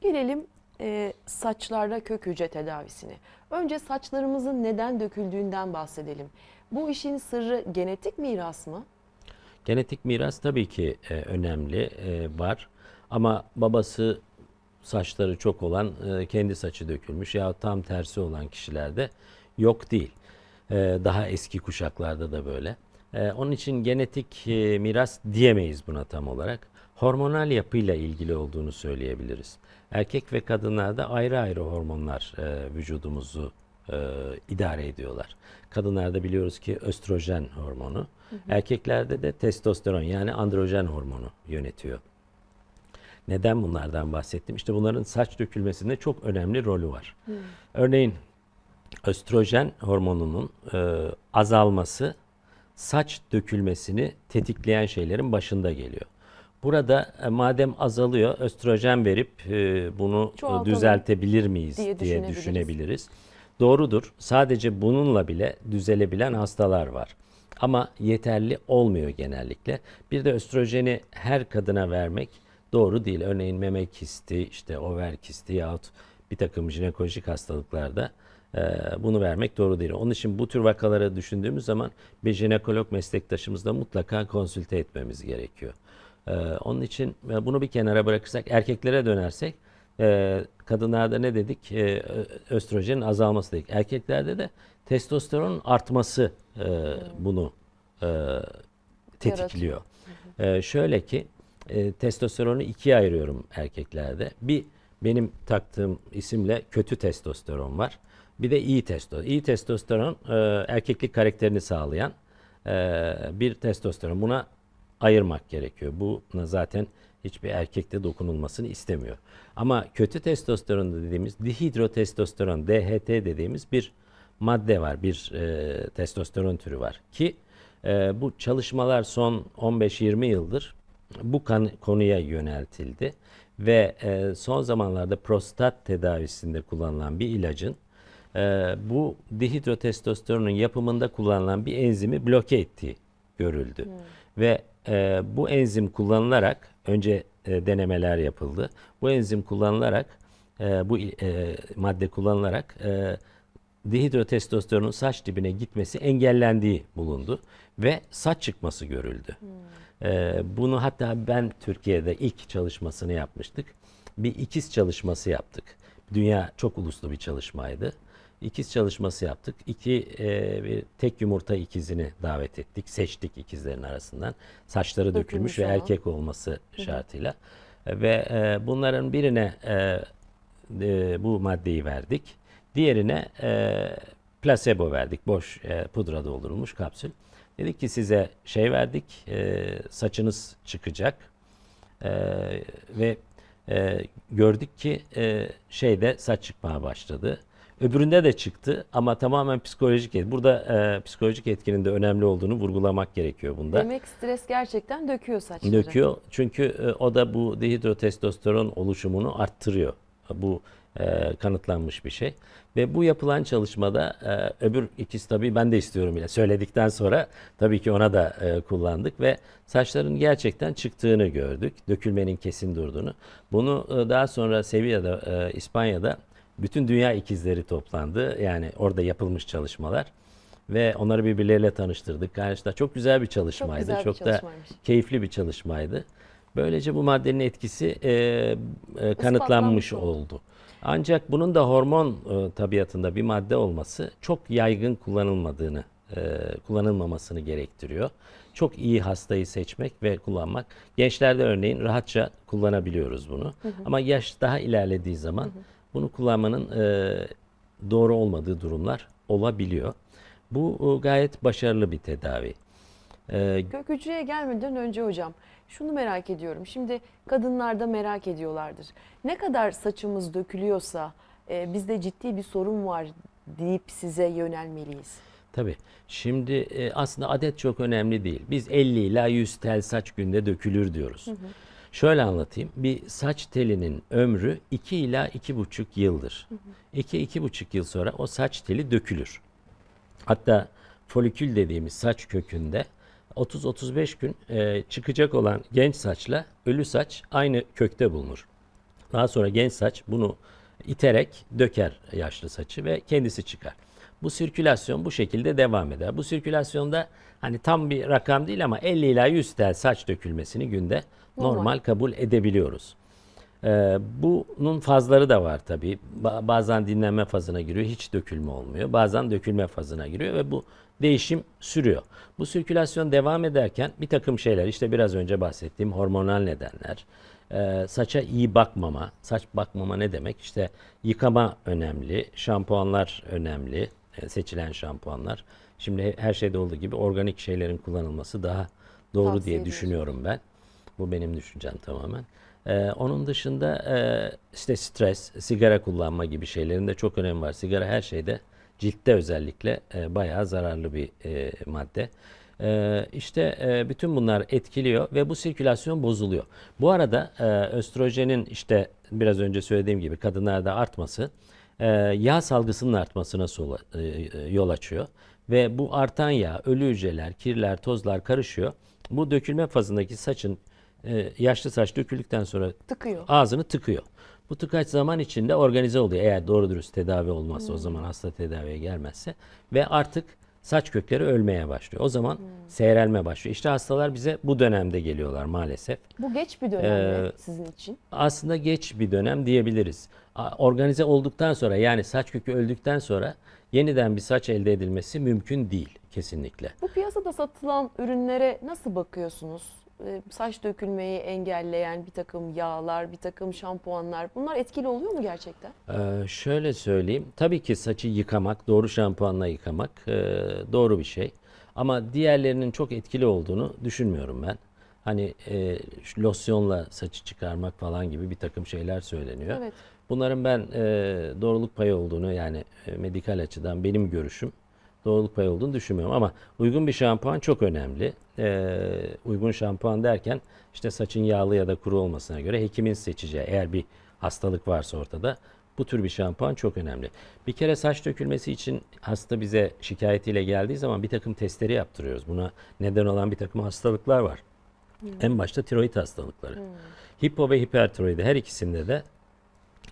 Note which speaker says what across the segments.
Speaker 1: Gelelim e, saçlarda kök hücre tedavisine. Önce saçlarımızın neden döküldüğünden bahsedelim. Bu işin sırrı genetik miras mı?
Speaker 2: Genetik miras tabii ki e, önemli e, var ama babası saçları çok olan e, kendi saçı dökülmüş ya tam tersi olan kişilerde yok değil. E, daha eski kuşaklarda da böyle. E, onun için genetik e, miras diyemeyiz buna tam olarak. Hormonal yapıyla ilgili olduğunu söyleyebiliriz. Erkek ve kadınlarda ayrı ayrı hormonlar e, vücudumuzu e, idare ediyorlar. Kadınlarda biliyoruz ki östrojen hormonu, erkeklerde de testosteron yani androjen hormonu yönetiyor. Neden bunlardan bahsettim? İşte bunların saç dökülmesinde çok önemli rolü var. Örneğin östrojen hormonunun e, azalması saç dökülmesini tetikleyen şeylerin başında geliyor. Burada e, madem azalıyor östrojen verip e, bunu e,
Speaker 1: Çoğaltalım
Speaker 2: düzeltebilir miyiz
Speaker 1: diye
Speaker 2: diye,
Speaker 1: düşünebiliriz.
Speaker 2: düşünebiliriz. Doğrudur. Sadece bununla bile düzelebilen hastalar var. Ama yeterli olmuyor genellikle. Bir de östrojeni her kadına vermek doğru değil. Örneğin meme kisti, işte over kisti yahut bir takım jinekolojik hastalıklarda e, bunu vermek doğru değil. Onun için bu tür vakaları düşündüğümüz zaman bir jinekolog meslektaşımızla mutlaka konsülte etmemiz gerekiyor. E, onun için e, bunu bir kenara bırakırsak erkeklere dönersek e, kadınlarda ne dedik? E, östrojenin azalması dedik. Erkeklerde de testosteronun artması e, bunu e, tetikliyor. E, şöyle ki e, testosteronu ikiye ayırıyorum erkeklerde. Bir benim taktığım isimle kötü testosteron var. Bir de iyi testosteron. İyi testosteron e, erkeklik karakterini sağlayan e, bir testosteron. Buna ayırmak gerekiyor. Buna zaten hiçbir erkekte dokunulmasını istemiyor. Ama kötü testosteron dediğimiz dihidrotestosteron, DHT dediğimiz bir madde var, bir e, testosteron türü var ki e, bu çalışmalar son 15-20 yıldır bu kan, konuya yöneltildi ve e, son zamanlarda prostat tedavisinde kullanılan bir ilacın e, bu dihidrotestosteronun yapımında kullanılan bir enzimi bloke ettiği görüldü. Ve e, bu enzim kullanılarak önce e, denemeler yapıldı. Bu enzim kullanılarak e, bu e, madde kullanılarak e, dihidrotestosteronun saç dibine gitmesi engellendiği bulundu ve saç çıkması görüldü. E, bunu hatta ben Türkiye'de ilk çalışmasını yapmıştık. Bir ikiz çalışması yaptık. Dünya çok uluslu bir çalışmaydı. İkiz çalışması yaptık. İki e, bir tek yumurta ikizini davet ettik. Seçtik ikizlerin arasından. Saçları dökülmüş,
Speaker 1: Dökülmüş
Speaker 2: ve
Speaker 1: olan.
Speaker 2: erkek olması şartıyla. Ve e, bunların birine e, e, bu maddeyi verdik. Diğerine e, plasebo verdik. Boş e, pudra doldurulmuş kapsül. Dedik ki size şey verdik. e, saçınız çıkacak. E, ve e, gördük ki e, şeyde saç çıkmaya başladı. Öbüründe de çıktı ama tamamen psikolojik etki. Burada e, psikolojik etkinin de önemli olduğunu vurgulamak gerekiyor bunda.
Speaker 1: Demek stres gerçekten döküyor saçları.
Speaker 2: Döküyor çünkü e, o da bu dihidrotestosteron oluşumunu arttırıyor. Bu e, kanıtlanmış bir şey. Ve bu yapılan çalışmada e, öbür ikisi tabii ben de istiyorum bile söyledikten sonra tabii ki ona da e, kullandık ve saçların gerçekten çıktığını gördük. Dökülmenin kesin durduğunu. Bunu e, daha sonra Sevilla'da, e, İspanya'da bütün dünya ikizleri toplandı. Yani orada yapılmış çalışmalar ve onları birbirleriyle tanıştırdık. Karşıda çok güzel bir çalışmaydı.
Speaker 1: güzel bir
Speaker 2: çok da keyifli bir çalışmaydı. Böylece bu maddenin etkisi e, e, kanıtlanmış oldu. Ancak bunun da hormon e, tabiatında bir madde olması çok yaygın kullanılmadığını, e, kullanılmamasını gerektiriyor. Çok iyi hastayı seçmek ve kullanmak. Gençlerde örneğin rahatça kullanabiliyoruz bunu. Ama yaş daha ilerlediği zaman bunu kullanmanın e, doğru olmadığı durumlar olabiliyor. Bu e, gayet başarılı bir tedavi. E,
Speaker 1: Kök hücreye gelmeden önce hocam şunu merak ediyorum. Şimdi kadınlar da merak ediyorlardır. Ne kadar saçımız dökülüyorsa e, bizde ciddi bir sorun var deyip size yönelmeliyiz.
Speaker 2: Tabii. Şimdi e, aslında adet çok önemli değil. Biz 50 ila 100 tel saç günde dökülür diyoruz. Şöyle anlatayım. Bir saç telinin ömrü 2 ila 2,5 yıldır. 2-2,5 yıl sonra o saç teli dökülür. Hatta folikül dediğimiz saç kökünde 30-35 gün e, çıkacak olan genç saçla ölü saç aynı kökte bulunur. Daha sonra genç saç bunu iterek döker yaşlı saçı ve kendisi çıkar. Bu sirkülasyon bu şekilde devam eder. Bu sirkülasyonda hani tam bir rakam değil ama 50 ila 100 tel saç dökülmesini günde
Speaker 1: Normal.
Speaker 2: normal kabul edebiliyoruz. Ee, bunun fazları da var tabii. Ba- bazen dinlenme fazına giriyor, hiç dökülme olmuyor. Bazen dökülme fazına giriyor ve bu değişim sürüyor. Bu sirkülasyon devam ederken bir takım şeyler, işte biraz önce bahsettiğim hormonal nedenler, e, saça iyi bakmama, saç bakmama ne demek? İşte yıkama önemli, şampuanlar önemli, e, seçilen şampuanlar. Şimdi he- her şeyde olduğu gibi organik şeylerin kullanılması daha doğru
Speaker 1: Tavsiye
Speaker 2: diye
Speaker 1: ediyorsun.
Speaker 2: düşünüyorum ben. Bu benim düşüncem tamamen. Ee, onun dışında e, işte stres, sigara kullanma gibi şeylerin de çok önemi var. Sigara her şeyde, ciltte özellikle e, bayağı zararlı bir e, madde. E, işte e, bütün bunlar etkiliyor ve bu sirkülasyon bozuluyor. Bu arada e, östrojenin işte biraz önce söylediğim gibi kadınlarda artması e, yağ salgısının artmasına sola- e, yol açıyor. Ve bu artan yağ, ölü hücreler, kirler, tozlar karışıyor. Bu dökülme fazındaki saçın e, yaşlı saç döküldükten sonra
Speaker 1: Tıkıyor.
Speaker 2: ağzını tıkıyor. Bu tıkaç zaman içinde organize oluyor. Eğer doğru dürüst tedavi olmazsa o zaman hasta tedaviye gelmezse ve artık saç kökleri ölmeye başlıyor. O zaman seyrelme başlıyor. İşte hastalar bize bu dönemde geliyorlar maalesef.
Speaker 1: Bu geç bir dönem mi
Speaker 2: Ee,
Speaker 1: sizin için?
Speaker 2: Aslında geç bir dönem diyebiliriz. Organize olduktan sonra yani saç kökü öldükten sonra yeniden bir saç elde edilmesi mümkün değil kesinlikle.
Speaker 1: Bu piyasada satılan ürünlere nasıl bakıyorsunuz? Ee, Saç dökülmeyi engelleyen bir takım yağlar, bir takım şampuanlar bunlar etkili oluyor mu gerçekten?
Speaker 2: Ee, şöyle söyleyeyim. Tabii ki saçı yıkamak, doğru şampuanla yıkamak e, doğru bir şey. Ama diğerlerinin çok etkili olduğunu düşünmüyorum ben. Hani e, losyonla saçı çıkarmak falan gibi bir takım şeyler söyleniyor.
Speaker 1: Evet.
Speaker 2: Bunların ben e, doğruluk payı olduğunu yani e, medikal açıdan benim görüşüm doğruluk payı olduğunu düşünmüyorum. Ama uygun bir şampuan çok önemli. E, uygun şampuan derken işte saçın yağlı ya da kuru olmasına göre hekimin seçeceği eğer bir hastalık varsa ortada bu tür bir şampuan çok önemli. Bir kere saç dökülmesi için hasta bize şikayetiyle geldiği zaman bir takım testleri yaptırıyoruz. Buna neden olan bir takım hastalıklar var. En başta tiroid hastalıkları. Hipo ve hipertiroidi her ikisinde de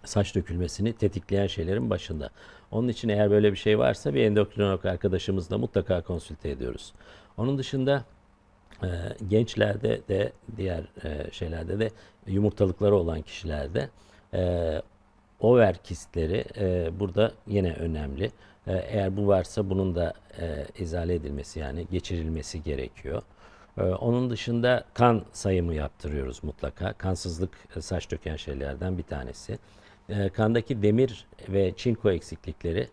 Speaker 2: saç dökülmesini tetikleyen şeylerin başında. Onun için eğer böyle bir şey varsa bir endokrinolog arkadaşımızla mutlaka konsülte ediyoruz. Onun dışında e, gençlerde de diğer e, şeylerde de yumurtalıkları olan kişilerde e, over kistleri e, burada yine önemli. E, eğer bu varsa bunun da e, izale edilmesi yani geçirilmesi gerekiyor. Ee, Onun dışında kan sayımı yaptırıyoruz mutlaka. Kansızlık e, saç döken şeylerden bir tanesi. Ee, Kandaki demir ve çinko eksiklikleri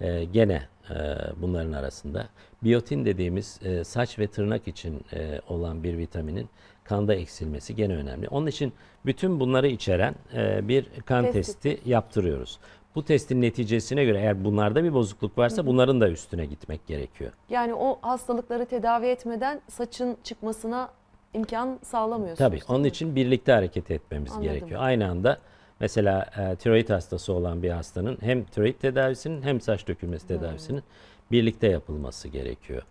Speaker 2: e, gene e, bunların arasında. Biyotin dediğimiz e, saç ve tırnak için e, olan bir vitaminin kanda eksilmesi gene önemli. Onun için bütün bunları içeren e, bir kan
Speaker 1: Testi.
Speaker 2: testi yaptırıyoruz. Bu testin neticesine göre eğer bunlarda bir bozukluk varsa bunların da üstüne gitmek gerekiyor.
Speaker 1: Yani o hastalıkları tedavi etmeden saçın çıkmasına imkan sağlamıyorsunuz.
Speaker 2: Tabii onun için birlikte hareket etmemiz
Speaker 1: Anladım.
Speaker 2: gerekiyor. Aynı anda mesela e, tiroid hastası olan bir hastanın hem tiroid tedavisinin hem saç dökülmesi tedavisinin birlikte yapılması gerekiyor.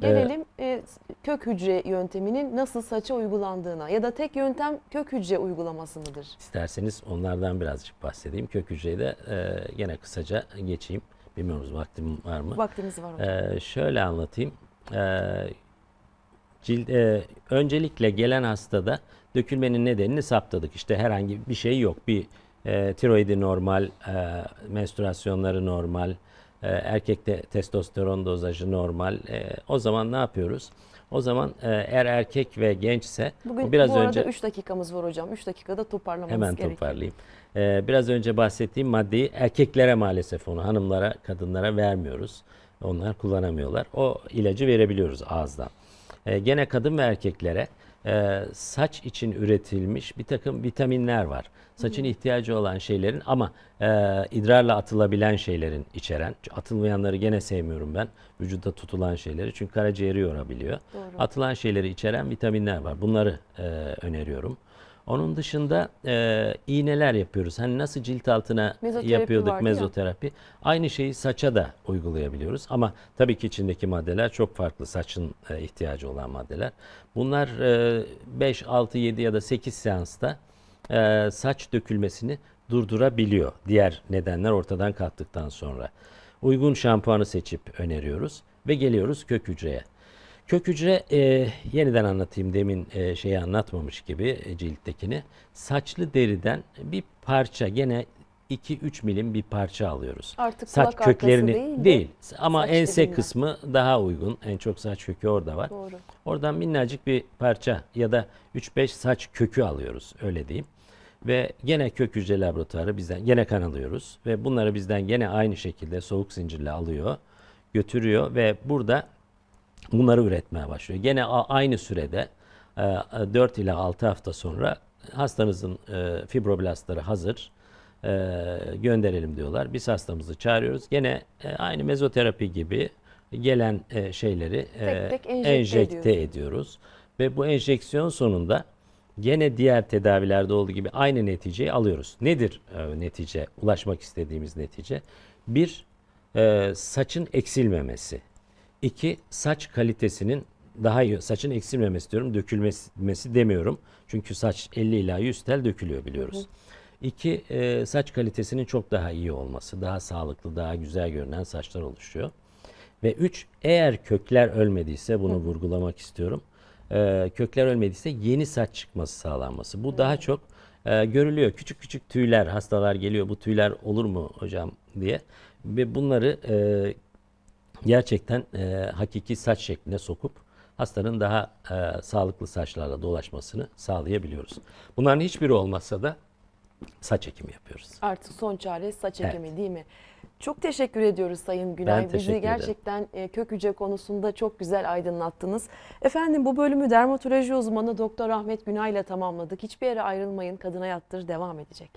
Speaker 1: Gelelim e, kök hücre yönteminin nasıl saça uygulandığına ya da tek yöntem kök hücre uygulaması mıdır?
Speaker 2: İsterseniz onlardan birazcık bahsedeyim. Kök hücreyi de e, gene kısaca geçeyim. Bilmiyoruz vaktim var mı?
Speaker 1: Vaktimiz var hocam.
Speaker 2: Ee, şöyle anlatayım. Ee, cilt, e, öncelikle gelen hastada dökülmenin nedenini saptadık. İşte herhangi bir şey yok. Bir e, tiroidi normal, e, menstruasyonları normal, e, erkekte testosteron dozajı normal. E, o zaman ne yapıyoruz? O zaman e, eğer erkek ve gençse
Speaker 1: Bugün
Speaker 2: bu biraz
Speaker 1: bu arada
Speaker 2: önce
Speaker 1: 3 dakikamız var hocam. 3 dakikada toparlamamız
Speaker 2: Hemen
Speaker 1: gerekiyor.
Speaker 2: toparlayayım. Ee, biraz önce bahsettiğim maddeyi erkeklere maalesef onu hanımlara, kadınlara vermiyoruz. Onlar kullanamıyorlar. O ilacı verebiliyoruz ağızdan. Ee, gene kadın ve erkeklere e, saç için üretilmiş bir takım vitaminler var. Saçın ihtiyacı olan şeylerin ama e, idrarla atılabilen şeylerin içeren. Atılmayanları gene sevmiyorum ben. Vücuda tutulan şeyleri. Çünkü karaciğeri yorabiliyor.
Speaker 1: Doğru.
Speaker 2: Atılan şeyleri içeren vitaminler var. Bunları e, öneriyorum. Onun dışında e, iğneler yapıyoruz. Hani nasıl cilt altına
Speaker 1: Mezoterapi
Speaker 2: yapıyorduk
Speaker 1: vardı ya.
Speaker 2: mezoterapi. Aynı şeyi saça da uygulayabiliyoruz. Ama tabii ki içindeki maddeler çok farklı. Saçın e, ihtiyacı olan maddeler. Bunlar e, 5, 6, 7 ya da 8 seansta e, saç dökülmesini durdurabiliyor. Diğer nedenler ortadan kalktıktan sonra. Uygun şampuanı seçip öneriyoruz ve geliyoruz kök hücreye. Kök hücre e, yeniden anlatayım demin e, şeyi anlatmamış gibi e, cilttekini. Saçlı deriden bir parça gene 2-3 milim bir parça alıyoruz.
Speaker 1: Artık
Speaker 2: Saç köklerini
Speaker 1: değil de
Speaker 2: değil ama
Speaker 1: saç
Speaker 2: ense
Speaker 1: dibinden.
Speaker 2: kısmı daha uygun. En çok saç kökü orada var.
Speaker 1: Doğru.
Speaker 2: Oradan minnacık bir parça ya da 3-5 saç kökü alıyoruz öyle diyeyim. Ve gene kök hücre laboratuvarı bizden gene kan alıyoruz ve bunları bizden gene aynı şekilde soğuk zincirle alıyor, götürüyor ve burada bunları üretmeye başlıyor. Gene aynı sürede e, 4 ila 6 hafta sonra hastanızın e, fibroblastları hazır e, gönderelim diyorlar. Biz hastamızı çağırıyoruz. Gene e, aynı mezoterapi gibi gelen şeyleri
Speaker 1: Tek tek enjekte
Speaker 2: enjekte
Speaker 1: ediyoruz.
Speaker 2: ediyoruz. Ve bu enjeksiyon sonunda gene diğer tedavilerde olduğu gibi aynı neticeyi alıyoruz. Nedir netice? Ulaşmak istediğimiz netice. Bir, saçın eksilmemesi. İki, saç kalitesinin daha iyi, saçın eksilmemesi diyorum, dökülmesi demiyorum. Çünkü saç 50 ila 100 tel dökülüyor biliyoruz. İki, e, saç kalitesinin çok daha iyi olması, daha sağlıklı, daha güzel görünen saçlar oluşuyor. Ve üç, eğer kökler ölmediyse bunu vurgulamak istiyorum. Ee, kökler ölmediyse yeni saç çıkması sağlanması. Bu daha çok e, görülüyor. Küçük küçük tüyler, hastalar geliyor. Bu tüyler olur mu hocam diye. Ve bunları e, gerçekten e, hakiki saç şekline sokup hastanın daha e, sağlıklı saçlarla dolaşmasını sağlayabiliyoruz. Bunların hiçbiri olmazsa da saç ekimi yapıyoruz.
Speaker 1: Artık son çare saç
Speaker 2: Evet.
Speaker 1: ekimi değil mi? Çok teşekkür ediyoruz Sayın Günay.
Speaker 2: teşekkür
Speaker 1: Bizi
Speaker 2: ederim.
Speaker 1: gerçekten e, kök hücre konusunda çok güzel aydınlattınız. Efendim bu bölümü dermatoloji uzmanı Doktor Ahmet Günay ile tamamladık. Hiçbir yere ayrılmayın. Kadına Yattır devam edecek.